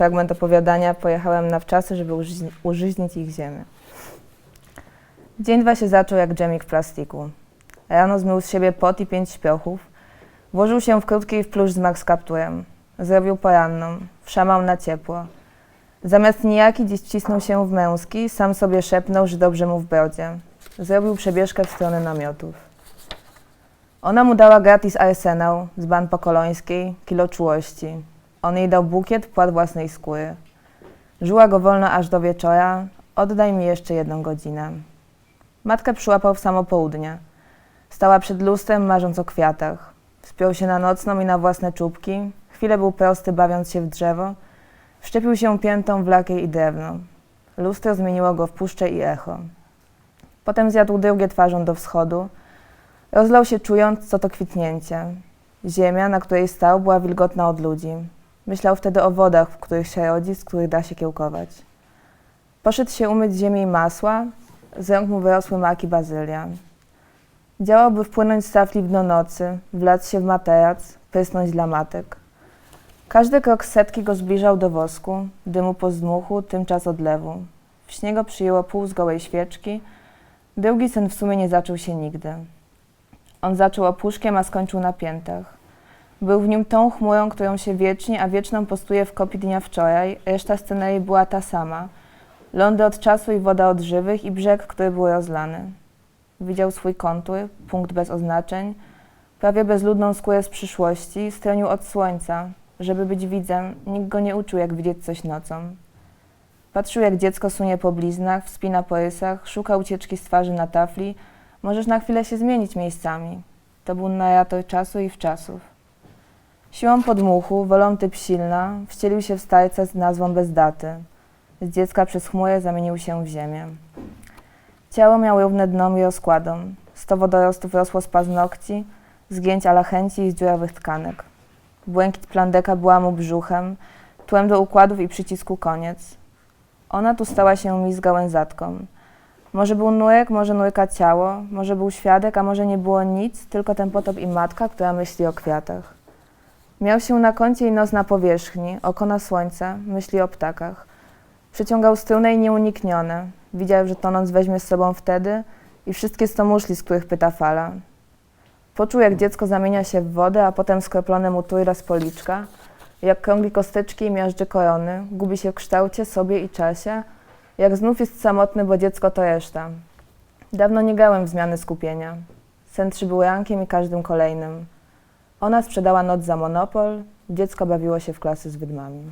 fragment opowiadania Pojechałem na wczasy, żeby użyźni- użyźnić ich ziemię. Dzień dwa się zaczął jak dżemik w plastiku. Rano zmył z siebie pot i pięć śpiochów. Włożył się w krótki i w plusz z kapturem. Zrobił poranną. Wszamał na ciepło. Zamiast nijaki dziś wcisnął się w męski, sam sobie szepnął, że dobrze mu w brodzie. Zrobił przebieżkę w stronę namiotów. Ona mu dała gratis arsenał z ban pokolońskiej, kilo czułości. On jej dał bukiet płat własnej skóry. Żyła go wolno aż do wieczora. Oddaj mi jeszcze jedną godzinę. Matkę przyłapał w samo południe. Stała przed lustrem, marząc o kwiatach. Wspiął się na nocną i na własne czubki. Chwilę był prosty, bawiąc się w drzewo. Wszczepił się piętą w lakier i drewno. Lustro zmieniło go w puszczę i echo. Potem zjadł drugie twarzą do wschodu. Rozlał się czując, co to kwitnięcie. Ziemia, na której stał, była wilgotna od ludzi. Myślał wtedy o wodach, w których się rodzi, z których da się kiełkować. Poszedł się umyć ziemi i masła, z rąk mu wyrosły maki bazylia. Działałby wpłynąć z tafli w dno nocy, wlać się w materac, prysnąć dla matek. Każdy krok setki go zbliżał do wosku, dymu po zdmuchu, tymczas odlewu. W śniego przyjęło pół z gołej świeczki. Drugi sen w sumie nie zaczął się nigdy. On zaczął opuszkiem, a skończył na piętach. Był w nim tą chmurą, którą się wiecznie, a wieczną postuje w kopii dnia wczoraj. Reszta scenerii była ta sama. Lądy od czasu i woda od żywych i brzeg, który był rozlany. Widział swój kontur, punkt bez oznaczeń, prawie bezludną skórę z przyszłości, stronił od słońca. Żeby być widzem, nikt go nie uczył, jak widzieć coś nocą. Patrzył, jak dziecko sunie po bliznach, wspina po rysach, szuka ucieczki z twarzy na tafli. Możesz na chwilę się zmienić miejscami. To był narrator czasu i wczasów. Siłą podmuchu, wolą typ silna, wcielił się w starca z nazwą bez daty. Z dziecka przez chmurę zamienił się w ziemię. Ciało miało równe dno i rozkładą. Sto wodorostów rosło z paznokci, zgięć ala chęci i z dziurawych tkanek. Błękit plandeka była mu brzuchem, tłem do układów i przycisku koniec. Ona tu stała się mi z gałęzatką. Może był nurek, może nurka ciało, może był świadek, a może nie było nic, tylko ten potop i matka, która myśli o kwiatach. Miał się na koncie i nos na powierzchni, oko na słońce, myśli o ptakach. Przyciągał strunę i nieuniknione. Widział, że tonąc weźmie z sobą wtedy i wszystkie sto muszli, z których pyta fala. Poczuł, jak dziecko zamienia się w wodę, a potem skroplone mu tujra z policzka, jak krągli kosteczki i miażdży korony, gubi się w kształcie, sobie i czasie, jak znów jest samotny, bo dziecko to reszta. Dawno nie grałem w zmiany skupienia. Sen przybył rankiem i każdym kolejnym. Ona sprzedała noc za monopol, dziecko bawiło się w klasy z wydmami.